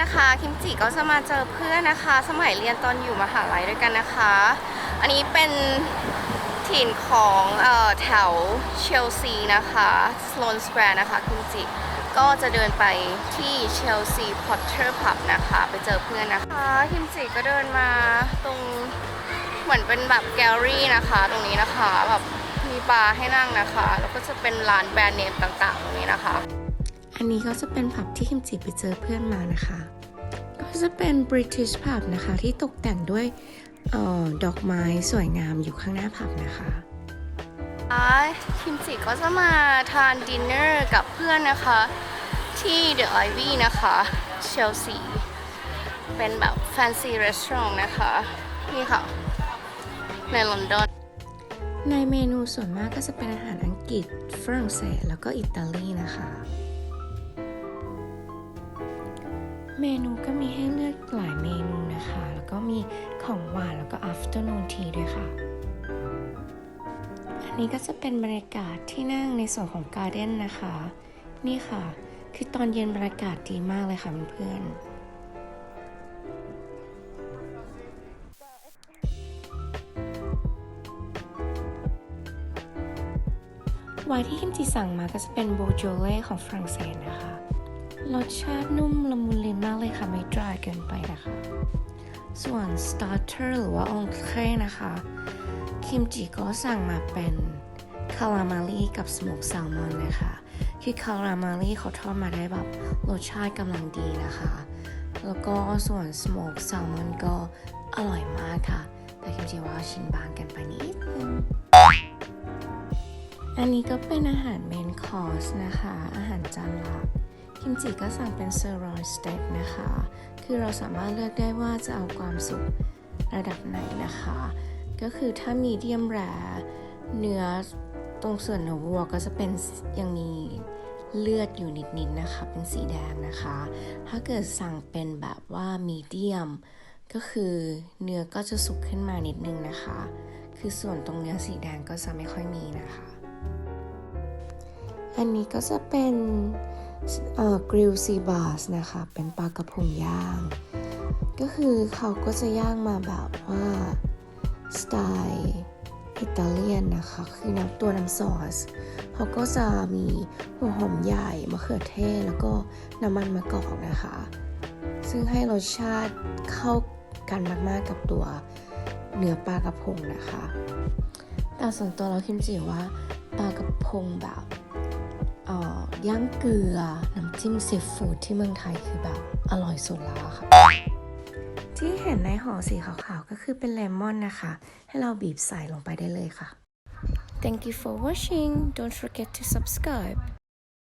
นะคะคิมจิก็จะมาเจอเพื่อนนะคะ สมัยเรียนตอนอยู่มหาลัยด้วยกันนะคะ อันนี้เป็นถิ่นของออแถวเชลซีนะคะสโลนสแควร์นะคะคิมจิก็จะเดินไปที่เชลซีพอตเตอร์พับนะคะ ไปเจอเพื่อนนะคะคิมจิก็เดินมาตรงเหมือนเป็นแบบแกลเลอรี่นะคะ ตรงนี้นะคะแบบ มีบาร์ให้นั่งนะคะ แล้วก็จะเป็นร้านแบรนด์เนมต่างๆตรงนี้นะคะ อันนี้ก็จะเป็นผับที่คิมจิไปเจอเพื่อนมานะคะ ก็จะเป็น British Pub นะคะ ที่ตกแต่งด้วยเออดอกไม้สวยงามอยู่ข้างหน้าผับนะคะคิมจิก็จะมาทานดินเนอร์กับเพื่อนนะคะ ที่ The Ivy นะคะเชลซีเป็นแบบ Fancy Restaurant นะคะ นี่ค่ะ ในลอนดอน ในเมนูส่วนมากก็จะเป็นอาหารอังกฤษ ฝรั่งเศส แล้วก็อิตาลีนะคะ เมนูก็มีให้เลือกหลายเมนูนะคะ แล้วก็มีของหวานแล้วก็ afternoon tea ด้วยค่ะ อันนี้ก็จะเป็นบรรยากาศที่นั่งในส่วนของการ์เด้นนะคะ นี่ค่ะ คือตอนเย็นบรรยากาศดีมากเลยค่ะเพื่อนๆ ไวน์ที่คิมจิสั่งมาก็จะเป็นโบโจเล่ของฝรั่งเศสนะคะ รสชาตินุ่มละมุนลิ้นมากเลยค่ะไม่ดรายเกินไปนะคะ ส่วน starter หรือว่าองเคนะคะ คิมจิก็สั่งมาเป็นคาราเมลลี่กับสโมกแซลมอนนะคะ คือคาราเมลลี่เขาทอดมาได้แบบรสชาติกำลังดีนะคะ แล้วก็ส่วนสโมกแซลมอนก็อร่อยมากค่ะ แต่คิมจิว่าชิ้นบางเกันไปนิด อันนี้ก็เป็นอาหารเมนคอร์สนะคะ อาหารจานหลัก คิมจิก็สั่งเป็นเซอร์รอยสเต็กนะคะ คือเราสามารถเลือกได้ว่าจะเอาความสุกระดับไหนนะคะ ก็คือถ้ามีเดียมแรเนื้อตรงส่วนเนื้อวัวก็จะเป็นยังมีเลือดอยู่นิดๆนนะคะ เป็นสีแดงนะคะ ถ้าเกิดสั่งเป็นแบบว่ามีเดียม ก็คือเนื้อก็จะสุกขึ้นมานิดนึงนะคะ คือส่วนตรงเนื้อสีแดงก็จะไม่ค่อยมีนะคะ อันนี้ก็จะเป็นกริลซีบาสนะคะ เป็นปลากระพงย่าง ก็คือเขาก็จะย่างมาแบบว่าสไตล์อิตาเลียนนะคะ คือน้ำตัวน้ำซอสเขาก็จะมีหัวหอมใหญ่มะเขือเทศแล้วก็น้ำมันมะกอกนะคะ ซึ่งให้รสชาติเข้ากันมากๆกับตัวเนื้อปลากระพงนะคะ แต่ส่วนตัวเราคิมจิว่าปลากระพงแบบ ย่างเกลือ น้ำจิ้มซีฟู้ดที่เมืองไทยคือแบบอร่อยสุดแล้วอะค่ะ ที่เห็นในห่อสีขาวๆ ก็คือเป็นเลมอนนะคะ ให้เราบีบใส่ลงไปได้เลยค่ะ Thank you for watching don't forget to subscribe